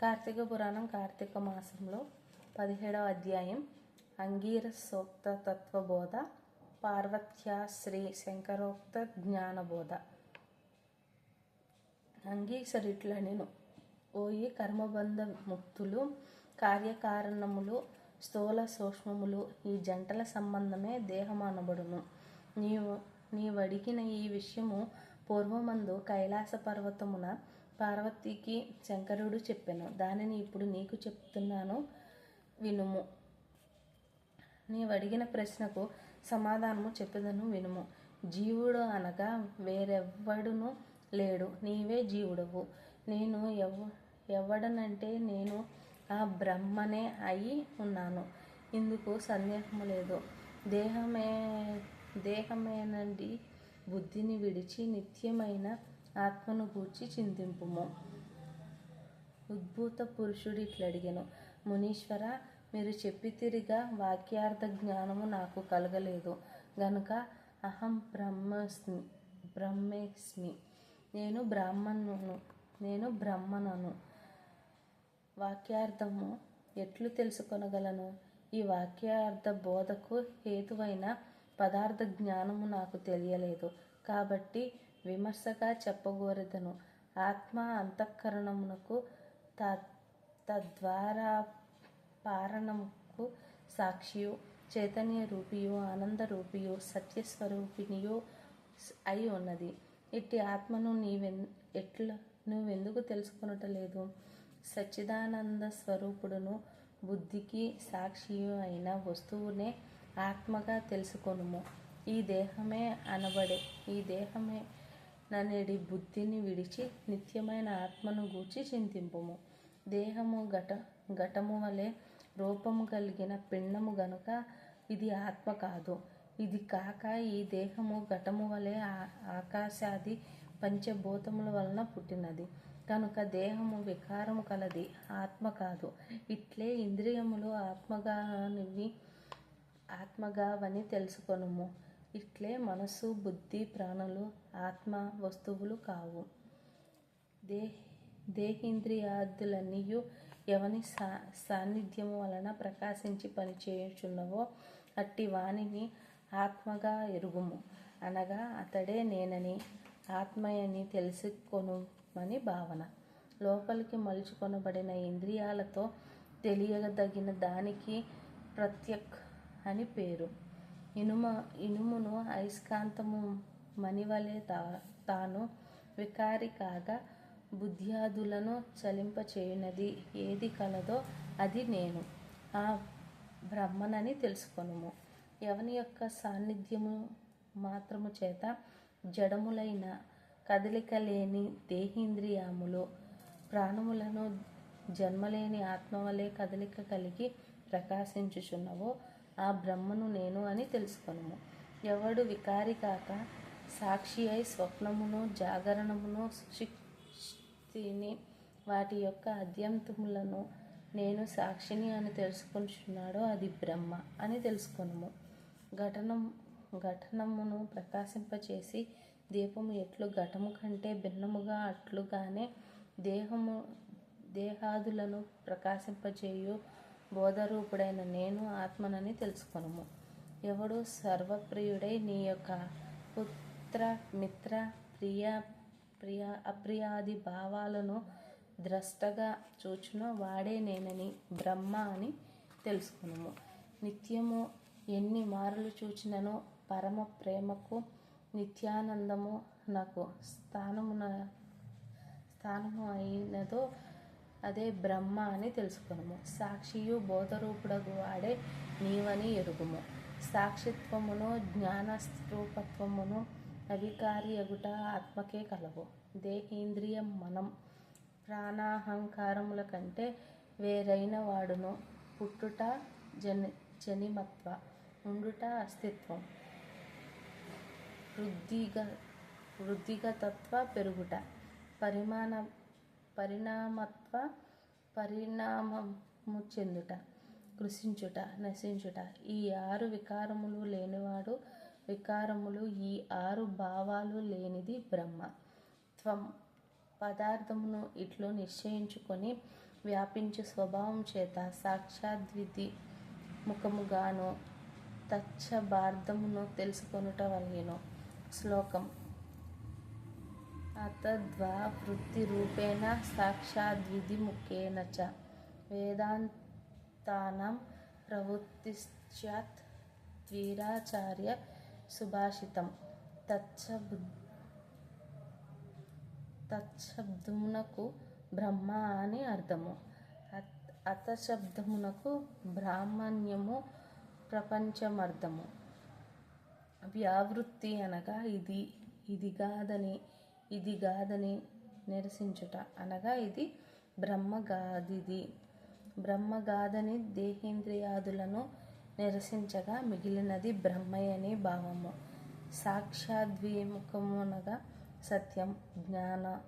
కార్తీక పురాణం కార్తీక మాసంలో పదిహేడవ అధ్యాయం అంగీర సోక్త తత్వబోధ పార్వత్యా శ్రీ శంకరోక్త జ్ఞానబోధ అంగీసరిట్ల నేను ఓయి కర్మబంధ ముక్తులు కార్యకారణములు స్థూల సూక్ష్మములు ఈ జంటల సంబంధమే దేహమనబడును. నీవు నీవడిగిన ఈ విషయము పూర్వమందు కైలాస పర్వతమున పార్వతికి శంకరుడు చెప్పాను. దానిని ఇప్పుడు నీకు చెప్తున్నాను. వినుము. నీవడిగిన ప్రశ్నకు సమాధానము చెప్పదను వినుము. జీవుడు అనగా వేరెవ్వడును లేడు. నీవే జీవుడవు. నేను ఎవ ఎవడనంటే నేను ఆ బ్రహ్మనే అయి ఉన్నాను. ఇందుకు సందేహము లేదు. దేహమే దేహమేనండి బుద్ధిని విడిచి నిత్యమైన ఆత్మను గూర్చి చింతింపుము. ఉద్భూత పురుషుడు ఇట్లడిగెను మునీశ్వర మీరు చెప్పి తిరిగా వాక్యార్థ జ్ఞానము నాకు కలగలేదు. గనుక అహం బ్రహ్మస్మి బ్రహ్మేస్మి నేను బ్రాహ్మణును నేను బ్రహ్మణను వాక్యార్థము ఎట్లు తెలుసుకొనగలను? ఈ వాక్యార్థ బోధకు హేతువైన పదార్థ జ్ఞానము నాకు తెలియలేదు. కాబట్టి విమర్శగా చెప్పగోరదను. ఆత్మ అంతఃకరణమునకు త తద్వారా పారణముకు సాక్షియు చైతన్య రూపియు ఆనంద రూపియు సత్యస్వరూపిణియు అయి ఉన్నది. ఇట్టి ఆత్మను నీవెన్ ఎట్ల నువ్వెందుకు తెలుసుకునటలేదు? సచ్చిదానంద స్వరూపుడును బుద్ధికి సాక్షియు అయిన వస్తువునే ఆత్మగా తెలుసుకొనుము. ఈ దేహమే అనబడే ఈ దేహమే ననేడి బుద్ధిని విడిచి నిత్యమైన ఆత్మను గూర్చి చింతింపుము. దేహము ఘట ఘటము వలె రూపము కలిగిన పిండము గనుక ఇది ఆత్మ కాదు. ఇది కాక ఈ దేహము ఘటము వలె ఆకాశాది పంచభూతముల వలన పుట్టినది. కనుక దేహము వికారము కలది ఆత్మ కాదు. ఇట్లే ఇంద్రియములు ఆత్మగానివి ఆత్మగావని తెలుసుకొనుము. ఇట్లే మనసు బుద్ధి ప్రాణులు ఆత్మ వస్తువులు కావు. దే దేహేంద్రియాదులన్నీయు ఎవని సా సాన్నిధ్యము వలన ప్రకాశించి పనిచేయుచున్నవో అట్టి వాణిని ఆత్మగా ఎరుగుము. అనగా అతడే నేనని ఆత్మయని తెలుసుకొనుమని భావన. లోపలికి మలుచుకొనబడిన ఇంద్రియాలతో తెలియదగిన దానికి ప్రత్యక్ అని పేరు. ఇనుమ ఇనుమును అయస్కాంతము మణివలే తా తాను వికారి కాగా బుద్ధ్యాదులను చలింపచేయునది. ఏది కలదో అది నేను ఆ బ్రహ్మనని తెలుసుకొనుము. ఎవని యొక్క సాన్నిధ్యము మాత్రము చేత జడములైన కదలిక లేని దేహేంద్రియాములు ప్రాణములను జన్మలేని ఆత్మవలే కదలిక కలిగి ప్రకాశించుచున్నవో ఆ బ్రహ్మను నేను అని తెలుసుకొనుము. ఎవడు వికారి కాక సాక్షి అయి స్వప్నమును జాగరణమును సుశిక్తిని వాటి యొక్క అద్యంతములను నేను సాక్షిని అని తెలుసుకుంటున్నాడో అది బ్రహ్మ అని తెలుసుకొనుము. ఘటనం ఘటనమును ప్రకాశింపచేసి దీపము ఎట్లు ఘటము కంటే భిన్నముగా అట్లుగానే దేహము దేహాదులను ప్రకాశింపచేయు బోధరూపుడైన నేను ఆత్మనని తెలుసుకొనుము. ఎవడు సర్వప్రియుడై నీ యొక్క పుత్ర మిత్ర ప్రియ ప్రియ అప్రియాది భావాలను ద్రష్టగా చూచునో వాడే నేనని బ్రహ్మ అని తెలుసుకునుము. నిత్యము ఎన్ని మారులు చూచినను పరమ ప్రేమకు నిత్యానందము నాకు స్థానమున స్థానము అయినదో అదే బ్రహ్మ అని తెలుసుకునము సాక్షియు బోధరూపుడగు వాడే నీవని ఎరుగుము. సాక్షిత్వమును జ్ఞానస్వరూపత్వమును అవికారి ఎగుట ఆత్మకే కలవు. దేహేంద్రియం మనం. ప్రాణాహంకారముల కంటే వేరైన వాడును. పుట్టుట జని జనిమత్వ ఉండుట అస్తిత్వం. వృద్ధిగ వృద్ధిగతత్వ పెరుగుట. పరిమాణ పరిణామత్వ పరిణామము చెందుట కృషించుట నశించుట. ఈ ఆరు వికారములు లేనివాడు వికారములు ఈ ఆరు భావాలు లేనిది బ్రహ్మ. త్వం పదార్థమును ఇట్లు నిశ్చయించుకొని వ్యాపించు స్వభావం చేత సాక్షాద్విధి ముఖముగాను తచ్చబార్థమును తెలుసుకొనుట వలెను. శ్లోకం అతద్వా వృత్తిరూపేణ సాక్షాద్విధి ముఖేన చ. వేదాంతానం ప్రవృత్తిశ్చాత్ ద్వీరాచార్య సుభాషితం. తచ్చ తచ్చబ్దమునకు బ్రహ్మ అని అర్థము. అత్ అతశబ్దమునకు బ్రాహ్మణ్యము ప్రపంచమర్థము. వ్యావృత్తి అనగా ఇది ఇది కాదని ఇది గాదని నిరసించుట అనగా ఇది బ్రహ్మగాదిది బ్రహ్మగాదని దేహేంద్రియాదులను నిరసించగా మిగిలినది బ్రహ్మయని భావము. సాక్షాద్విముఖమునగా సత్యం జ్ఞాన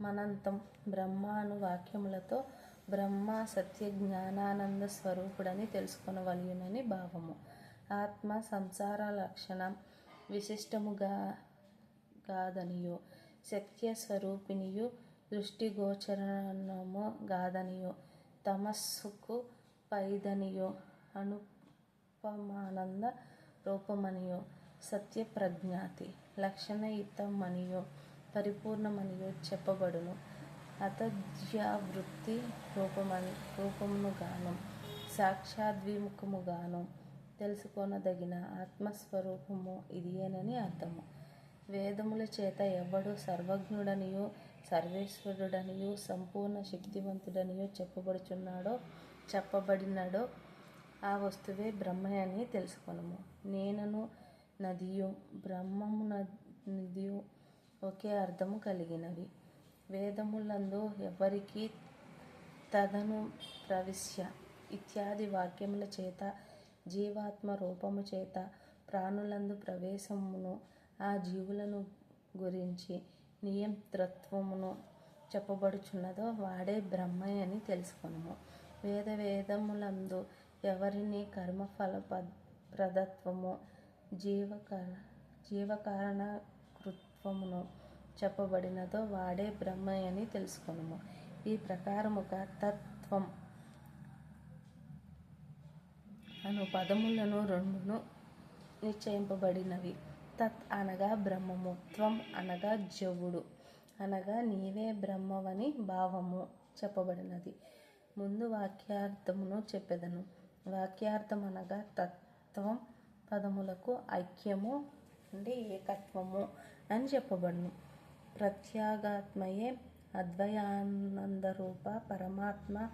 మనంతం బ్రహ్మాను వాక్యములతో బ్రహ్మ సత్య జ్ఞానానంద స్వరూపుడని తెలుసుకొనవలయునని భావము. ఆత్మ సంసార లక్షణం విశిష్టముగా కాదనియో సత్య స్వరూపిణియు దృష్టిగోచరణమో గాదనియో తమస్సుకు పైదనియో అనుపమానంద రూపమనియో సత్య ప్రజ్ఞాతి లక్షణయుతమనియు చెప్పబడును. అతద్యావృత్తి రూపమని రూపముగాను సాక్షాద్విముఖముగాను తెలుసుకొనదగిన ఆత్మస్వరూపము ఇదియేనని అర్థము. వేదముల చేత ఎవడు సర్వజ్ఞుడనియు సర్వేశ్వరుడనియు సంపూర్ణ శక్తివంతుడనియు చెప్పబడుచున్నాడో చెప్పబడినాడో ఆ వస్తువే బ్రహ్మ అని తెలుసుకొనము. నేనను నదియు బ్రహ్మము నదియు ఒకే అర్థము కలిగినవి వేదములందు ఎవరికి తదను ప్రవిశ్య. ఇత్యాది వాక్యముల చేత జీవాత్మ రూపము చేత ప్రాణులందు ప్రవేశమును ఆ జీవులను గురించి నియంత్రత్వమును చెప్పబడుచున్నదో వాడే బ్రహ్మే అని తెలుసుకొనుము. వేద వేదములందు ఎవరిని కర్మఫల ప్రదత్వము జీవక జీవకారణ కృత్వమును చెప్పబడినదో వాడే బ్రహ్మ అని తెలుసుకొనుము. ఈ ప్రకారముగా తత్వం అను పదములను రెండును నిశ్చయింపబడినవి. తత్ అనగా బ్రహ్మము త్వం అనగా జవుడు అనగా నీవే బ్రహ్మవని భావము చెప్పబడినది. ముందు వాక్యార్థమును చెప్పెదను. వాక్యార్థం అనగా తత్వం పదములకు ఐక్యము అంటే ఏకత్వము అని చెప్పబడును. ప్రత్యాగాత్మయే అద్వయానందరూప పరమాత్మ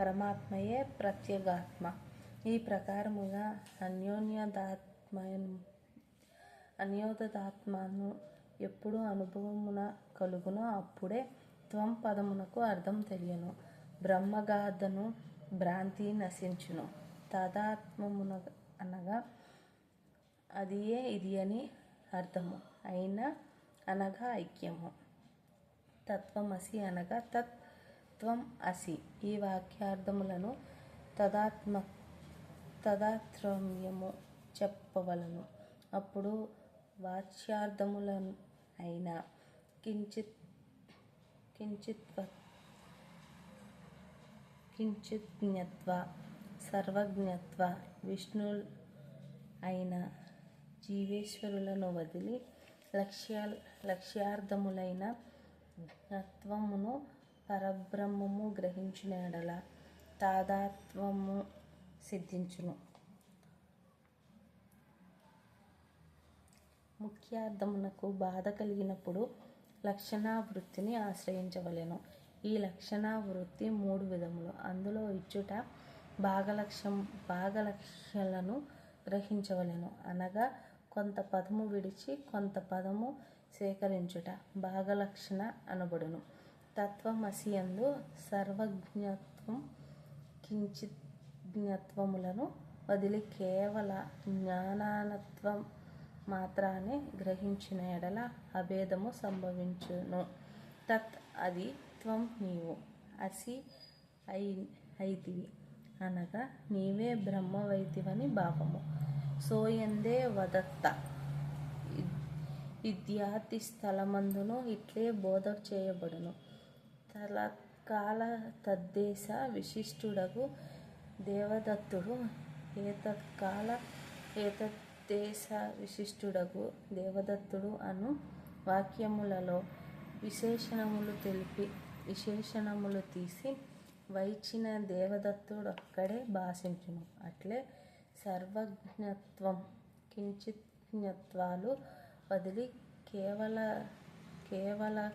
పరమాత్మయే ప్రత్యేగాత్మ. ఈ ప్రకారముగా అన్యోన్యదాత్మ అన్యోదాత్మను ఎప్పుడు అనుభవమున కలుగునో అప్పుడే త్వం పదమునకు అర్థం తెలియను. బ్రహ్మగాథను భ్రాంతి నశించును. తదాత్మమున అనగా అదియే ఇది అని అర్థము. అయినా అనగా ఐక్యము. తత్వమసి అనగా తత్ త్వం అసి. ఈ వాక్యార్థములను తదాత్మ తదాత్రమ్యము చెప్పవలను. అప్పుడు వాచ్యార్థముల అయిన కించిత్ కించిత్వ కించిజ్ఞత్వ సర్వజ్ఞత్వ విష్ణు అయిన జీవేశ్వరులను వదిలి లక్ష్య లక్ష్యార్థములైన జ్ఞత్వమును పరబ్రహ్మము గ్రహించిన ఎడల తాదాత్వము సిద్ధించును. ముఖ్యార్థమునకు బాధ కలిగినప్పుడు లక్షణావృత్తిని ఆశ్రయించవలెను. ఈ లక్షణావృత్తి మూడు విధములు. అందులో ఇచ్చుట భాగలక్ష్యం భాగలక్ష్యాలను గ్రహించవలెను. అనగా కొంత పదము విడిచి కొంత పదము సేకరించుట భాగలక్షణ అనబడును. తత్వమసియందు సర్వజ్ఞత్వం కించిజ్ఞత్వములను వదిలి కేవల జ్ఞానానత్వం మాత్రాన్ని గ్రహించిన ఎడల అభేదము సంభవించును. తత్ అది త్వం నీవు. అసి అయి అయితివి అనగా నీవే బ్రహ్మవైతివని భావము. సోయందే వదత్త. విద్యార్థి స్థలమందును ఇట్లే బోధ చేయబడును. తల కాల తద్దేశ విశిష్టుడకు దేవదత్తుడు ఏతత్కాల ఏతత్ దేశ విశిష్టుడగు దేవదత్తుడు అను వాక్యములలో విశేషణములు తెలిపి విశేషణములు తీసి వైచిన దేవదత్తుడొక్కడే భాషించును. అట్లే సర్వజ్ఞత్వం కించిజ్ఞత్వాలు వదిలి కేవల కేవల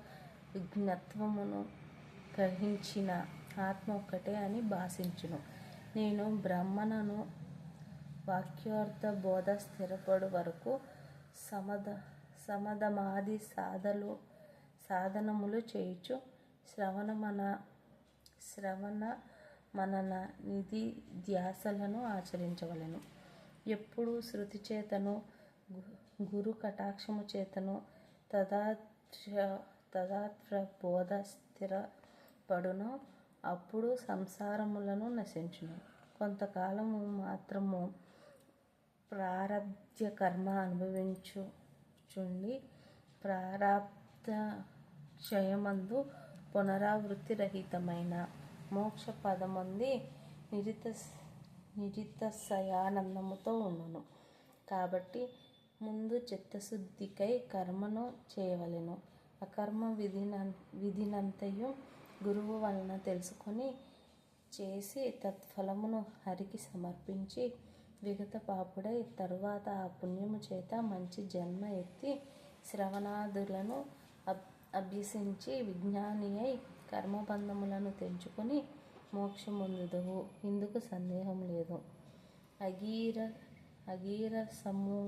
విజ్ఞత్వమును గ్రహించిన ఆత్మ ఒక్కటే అని భాషించును. నేను బ్రహ్మణను వాక్యార్థ బోధ స్థిరపడు వరకు సమద సమదమాది సాధలు సాధనములు చేయుచు శ్రవణమన శ్రవణ మనన నిధి ధ్యాసలను ఆచరించవలెను. ఎప్పుడు శృతి చేతను గురు కటాక్షము చేతను తదాత్ర తదాత్ర బోధ స్థిరపడునో. అప్పుడు సంసారములను నశించును. కొంతకాలము మాత్రము ప్రారబ్ధ కర్మ అనుభవించుచుండి ప్రారబ్ధ క్షయమందు పునరావృత్తి రహితమైన మోక్ష పదమంది నిరిత నిరిత సయానందముతో ఉండును కాబట్టి ముందు చిత్తశుద్ధికై కర్మను చేయవలెను అకర్మ విధిన విధినంతయు గురువు వలన తెలుసుకొని చేసి తత్ఫలమును హరికి సమర్పించి విగత పాపుడై తరువాత ఆ పుణ్యము చేత మంచి జన్మ ఎత్తి శ్రవణాదులను అబ్ అభ్యసించి విజ్ఞాని అయి కర్మబంధములను తెంచుకొని మోక్షముందుదువు. ఇందుకు సందేహం లేదు. అగీర అగీరసము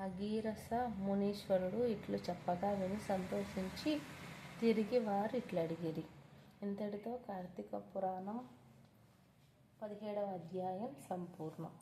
అగీరస మునీశ్వరుడు ఇట్లు చెప్పగా విని సంతోషించి తిరిగి వారు ఇట్లడిగిరి ఇంతటితో కార్తీక పురాణం పదిహేడవ అధ్యాయం సంపూర్ణం.